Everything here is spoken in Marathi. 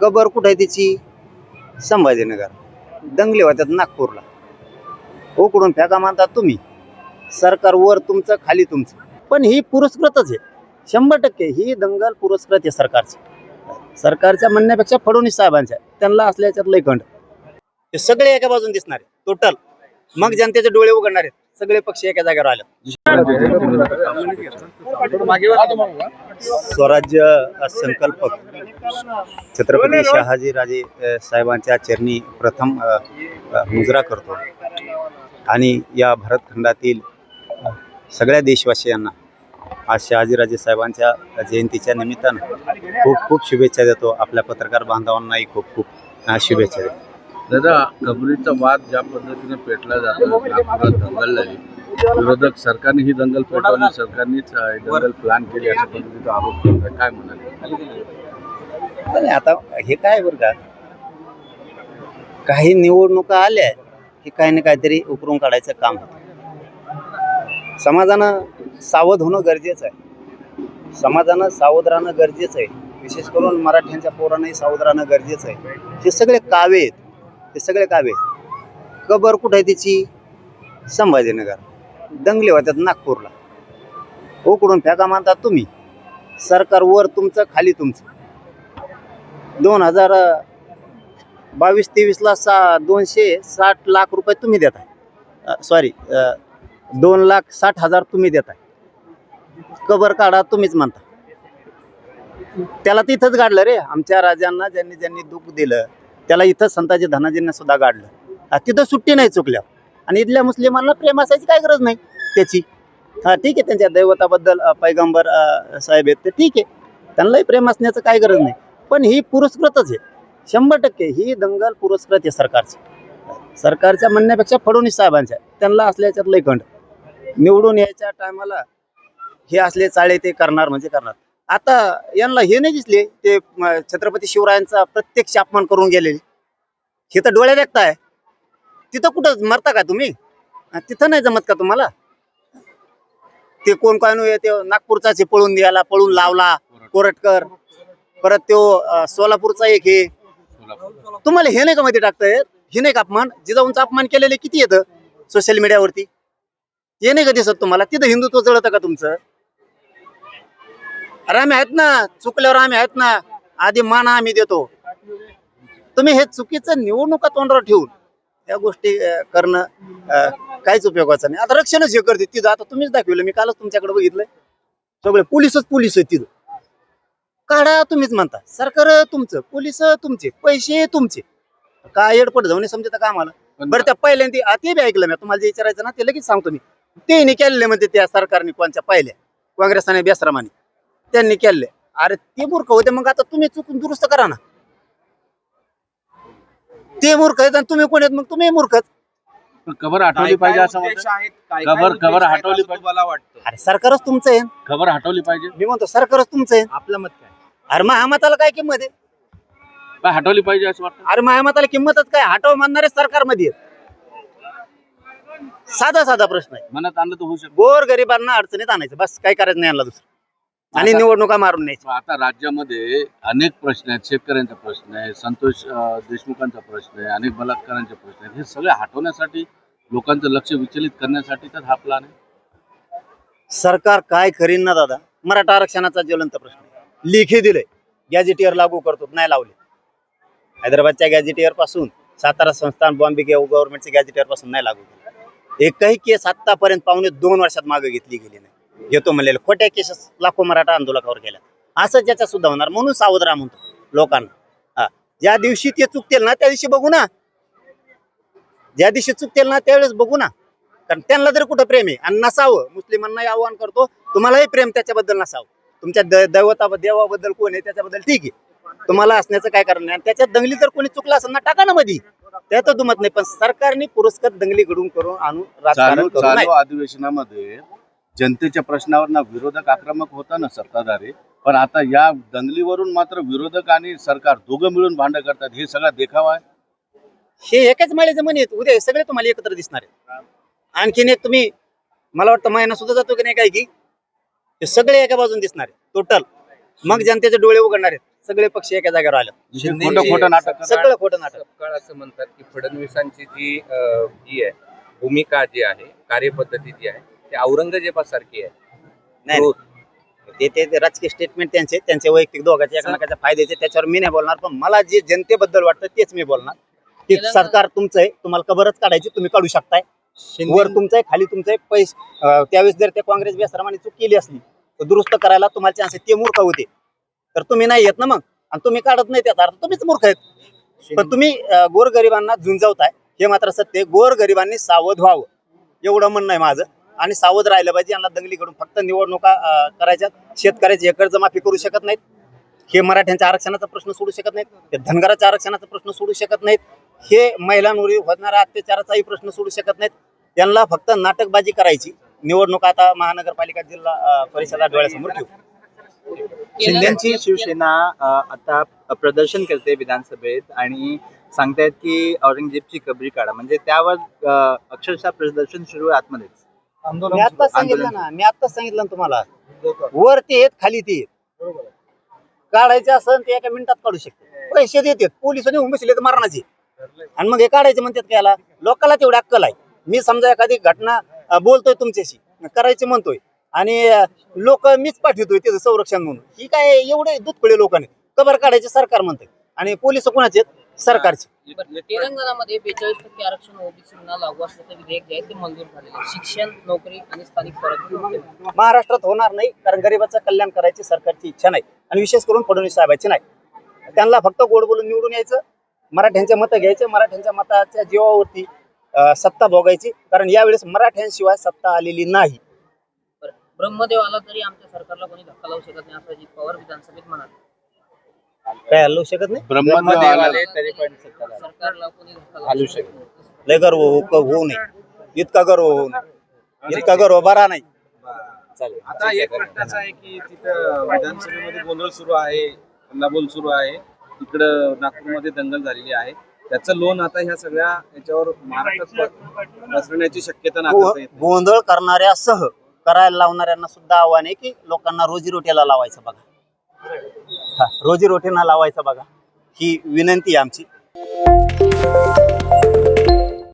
कबर कुठे आहे तिची? संभाजीनगर. दंगले होत्यात नागपूरला. उकडून फेका मानतात तुम्ही. सरकार वर तुमचं खाली तुमचं. पण ही पुरस्कृतच आहे. शंभर टक्के ही दंगल पुरस्कृत आहे सरकारची. सरकारच्या म्हणण्यापेक्षा फडणवीस साहेबांच्या. त्यांना असल्याच्यात लय खंड. हे सगळे एका बाजून दिसणार. आहे टोटल मग जनतेचे डोळे उघडणार. आहेत सगळे पक्ष एका जागेवर आले. स्वराज्य संकल्पक. छत्रपती शहाजीराजे साहेबांच्या चरणी प्रथम मुजरा करतो. आणि या भरतखंडातील सगळ्या देशवासियांना आज शहाजीराजे साहेबांच्या जयंतीच्या निमित्तानं खूप खूप शुभेच्छा देतो. आपल्या पत्रकार बांधवांनाही खूप खूप शुभेच्छा देतो. दादा कबरीचा वाद ज्या पद्धतीने पेटला जातो नागपुरात दंगल झाली विरोधक सरकारने ही दंगल पेटवली सरकारनेच दंगल प्लॅन केली अशा पद्धतीचा आरोप काय म्हणाले? पण आता हे काय बरं का? काही निवडणुका आल्या की काही ना काहीतरी उकरून काढायचं काम होतं. समाजानं सावध होणं गरजेचं आहे. समाजानं सावध राहणं गरजेचं आहे. विशेष करून मराठ्यांच्या पोरांनाही सावध राहणं गरजेचं आहे. हे सगळे कावे आहेत. हे सगळे कावे आहेत. कबर कुठे आहे तिची? संभाजीनगर. दंगले होत्यात नागपूरला. उकडून फेका मानतात तुम्ही. सरकार वर तुमचं खाली तुमचं. दोन हजार बावीस तेवीसला सा दोनशे साठ लाख रुपये तुम्ही देताय. सॉरी दोन लाख साठ हजार तुम्ही देताय. कबर काढा तुम्हीच म्हणता. त्याला तिथंच गाडलं रे. आमच्या राजांना ज्यांनी ज्यांनी दुःख दिलं त्याला इथं संताजी धनाजींना सुद्धा गाडलं. तिथं सुट्टी नाही चुकल्या. आणि इथल्या मुस्लिमांना प्रेम असायची काय गरज नाही त्याची. हा ठीक आहे त्यांच्या दैवताबद्दल पैगंबर साहेब आहेत ते ठीक आहे. त्यांनाही प्रेम असण्याचं काय गरज नाही. पण ही पुरस्कृतच आहे. शंभर टक्के ही दंगल पुरस्कृत आहे सरकारची. सरकारच्या म्हणण्यापेक्षा फडणवीस साहेबांच्या. त्यांना असल्याच्यात लय खंड निवडून यायच्या टायमाला हे असले चाळे ते करणार म्हणजे करणार. आता यांना हे नाही दिसले ते छत्रपती शिवरायांचा प्रत्यक्ष अपमान करून गेलेले. हे तर डोळे आहे. तिथं कुठं मरता का तुम्ही? तिथं नाही जमत का तुम्हाला? ते कोण काय ते नागपूरचा पळून द्यायला पळून लावला कोरटकर. परत तो सोलापूरचा एक हे. तुम्हाला हे नाही का मध्ये टाकताय हे नाही का अपमान? जिजाऊंचा अपमान केलेले किती येतं सोशल मीडियावरती हे नाही का दिसत तुम्हाला? तिथं हिंदुत्व जळतं का तुमचं? अरे आम्ही आहेत ना चुकल्यावर आम्ही आहेत ना आधी मान आम्ही देतो. तुम्ही हे चुकीचं निवडणुका तोंडावर ठेवून त्या गोष्टी करणं काहीच उपयोगाचं नाही. आता रक्षणच हे करते. तिथं आता तुम्हीच दाखवलं. मी कालच तुमच्याकडे बघितलंय. सगळे पोलिसच पोलीस आहेत तिथं. काढा तुम्हीच म्हणता. सरकार तुमचं पोलीस तुमचे पैसे तुमचे. काय एडपट जाऊन समजत का आम्हाला? बरं त्या पहिल्यांदा आ, ते बी ऐकलं मी. तुम्हाला जे विचारायचं ना ते लगेच सांगतो मी. ते नाही केलेले म्हणते त्या सरकारने कोणच्या पहिल्या? काँग्रेसाने बेसरामाने. त्यांनी केले अरे ते मूर्ख होते. मग आता तुम्ही चुकून दुरुस्त करा ना. ते मूर्ख आहेत आणि तुम्ही कोण आहेत? मग तुम्ही मूर्खच कबर हटवली पाहिजे असं कबर कबर हटवली पाहिजे. मला वाटतं? अरे सरकारच तुमचं आहे. खबर हटवली पाहिजे. मी म्हणतो सरकारच तुमचं आहे. आपलं मत काय? अरे महामताला काय किंमत आहे? काय हटवली पाहिजे असं वाटतं? अरे महामताला किंमतच काय? हटव म्हणणारे सरकारमध्ये आहेत. साधा साधा प्रश्न आहे. मनात आणलं तर होऊ शकतो. गोर गरिबांना अडचणीत आणायचं. बस काय करायचं नाही यांना दुसरं. आणि आता- निवडणुका मारून न्यायचं मग आता राज्यामध्ये अनेक प्रश्न आहेत. शेतकऱ्यांचा प्रश्न आहे संतोष अं, देशमुखांचा प्रश्न आहे अनेक बलात्कारांचे प्रश्न आहेत. हे सगळे हटवण्यासाठी लोकांचं लक्ष विचलित करण्यासाठी तर हा प्लान आहे. सरकार काय करीन ना दादा? मराठा आरक्षणाचा ज्वलंत प्रश्न. आहे. लेखी दिले गॅजेटियर लागू करतो नाही लावले. हैदराबादच्या गॅजेटियरपासून सातारा संस्थान बॉम्बे गव्हर्नमेंटच्या गॅजेटियरपासून नाही लागू केले. एकही केस आतापर्यंत पावणे दोन वर्षात मागे घेतली गेली नाही. घेतो म्हणलेले खोट्या केसेस लाखो मराठा आंदोलकावर गेल्या असं ज्याचा सुद्धा होणार म्हणून सावध राहा म्हणतो लोकांना. हा. ज्या दिवशी ते चुकतील ना त्या दिवशी बघू ना. ज्या दिवशी चुकतील ना त्यावेळेस बघू ना. कारण त्यांना जर कुठं प्रेम आहे आणि नसावं मुस्लिमांनाही आव्हान करतो तुम्हालाही प्रेम त्याच्याबद्दल नसावं. तुमच्या द- दैवता देवाबद्दल कोण आहे त्याच्याबद्दल ठीक आहे. तुम्हाला असण्याचं काय कारण नाही. आणि त्याच्यात दंगली जर कोणी चुकला असेल ना टाका ना मधी. त्यात दुमत नाही. पण सरकारने पुरस्कार दंगली घडून करून आणून राजकारण चालू करू चालू नये अधिवेशनामध्ये जनतेच्या प्रश्नावर ना विरोधक आक्रमक होता ना सत्ताधारी. पण आता या दंगलीवरून मात्र विरोधक आणि सरकार दोघं मिळून भांडण करतात. हे सगळा देखावा आहे. हे एकाच माळेचं म्हणे. उद्या हे सगळे तुम्हाला एकत्र दिसणार आहेत. आणखीन एक तुम्ही मला वाटतं महिना सुद्धा जातो की नाही काय की? हे सगळे एका बाजून दिसणार आहेत. टोटल मग जनतेचे डोळे उघडणार आहेत. सगळे पक्ष एका जागेवर आले. खोटं खोटं नाटक. सगळं खोटं नाटक. सपकाळ असं म्हणतात की फडणवीसांची जी अ, ही आहे भूमिका जी आहे कार्यपद्धती जी आहे ती औरंगजेबासारखी आहे. नाही क्रोध. ते ते ते राजकीय स्टेटमेंट त्यांचे त्यांचे वैयक्तिक दोघांचे एकमेकाच्या फायद्याचे त्याच्यावर मी नाही बोलणार पण मला जे जनतेबद्दल वाटतं तेच मी बोलणार. की सरकार तुमचं आहे तुम्हाला कबरच काढायची तुम्ही काढू शकताय. वर तुमचं आहे खाली तुमचं आहे पैसे त्यावेळेस जर ते काँग्रेस बेसरामाने चूक केली असली तर दुरुस्त करायला तुम्हाला चान्स आहे. ते मूर्ख होते. तर तुम्ही नाही येत ना मग? आणि तुम्ही काढत नाही त्याचा अर्थ. तुम्हीच मूर्ख आहेत. पण तुम्ही गोरगरिबांना झुंजवताय. हे मात्र सत्य गोरगरिबांनी सावध व्हावं. एवढं म्हणणं आहे माझं. आणि सावध राहिलं पाहिजे. यांना दंगलीकडून फक्त निवडणुका करायच्या शेतकऱ्याची एकर जमाफी करू शकत नाहीत. हे मराठ्यांच्या आरक्षणाचा प्रश्न सोडू शकत नाहीत. हे धनगराच्या आरक्षणाचा प्रश्न सोडू शकत नाहीत. हे महिलांवरील होणाऱ्या अत्याचाराचाही प्रश्न सोडू शकत नाहीत. त्यांना फक्त नाटकबाजी करायची. निवडणूक आता महानगरपालिका जिल्हा परिषदा डोळ्यासमोर ठेवू शिंदेची शिवसेना आता प्रदर्शन करते विधानसभेत आणि सांगतायत की औरंगजेबची कबरी काढा. म्हणजे त्यावर अक्षरशः प्रदर्शन सुरू आहे आतमध्येच. मी आता सांगितलं ना मी आता सांगितलं ना तुम्हाला. वर ते येत खाली ते येत काढायचे असेल ते एका मिनिटात काढू शकते. पैसे देतात पोलीस नेऊन बसले तर मारणाचे आणि मग हे काढायचे म्हणतात की याला? लोकांना तेवढी अक्कल आहे. मी समजा एखादी घटना बोलतोय तुमच्याशी. करायचे म्हणतोय. आणि लोक मीच पाठवतोय त्याचं संरक्षण म्हणून. ही काय एवढे दुधपळे लोकांनी. कबर काढायचे सरकार म्हणतंय. आणि पोलीस कोणाचे? सरकारचे. तेलंगणामध्ये बेचाळीस टक्के आरक्षण ओबीसींना लागू असल्याचं विधेयक जे आहे ते मंजूर झालेलं शिक्षण नोकरी आणि स्थानिक स्वराज्य महाराष्ट्रात होणार नाही कारण गरिबाचं कल्याण करायची सरकारची इच्छा नाही. आणि विशेष करून फडणवीस साहेबांची नाही. त्यांना फक्त गोड बोलून निवडून यायचं मराठ्यांचे मतं घ्यायचे मराठ्यांच्या मताच्या जीवावरती सत्ता भोगायची. कारण यावेळेस मराठ्यांशिवाय सत्ता आलेली नाही. बरं, ब्रह्मदेव आला तरी आमच्या सरकारला कोणी धक्का लावू शकत नाही असं अजित पवार विधानसभेत म्हणाले. काय हलवू शकत नाही? ब्रह्मदेव ब्रह्मदेव आला आले तरी पण सत्ता लागली. सरकारला कोणी धक्का घालू लावू शकत शकत नाही. लय गर्व हो- होऊ नये. इतका गर्व होऊ नये. इतका गर्व बरा नाही. चालेल. आता एक प्रश्न असा आहे की तिथं विधानसभेमध्ये गोंधळ सुरू आहे हल्लाबोल सुरू आहे. इकडं नागपूरमध्ये दंगल झालेली आहे. त्याचं लोन आता ह्या सगळ्या याच्यावर महाराष्ट्रात पसरण्याची शक्यता नाही. गोंधळ करणाऱ्यासह करायला लावणाऱ्यांना सुद्धा आव्हान आहे की लोकांना रोजीरोटीला लावायचं बघा. हा रोजीरोटीला लावायचं बघा. ही विनंती आहे आमची.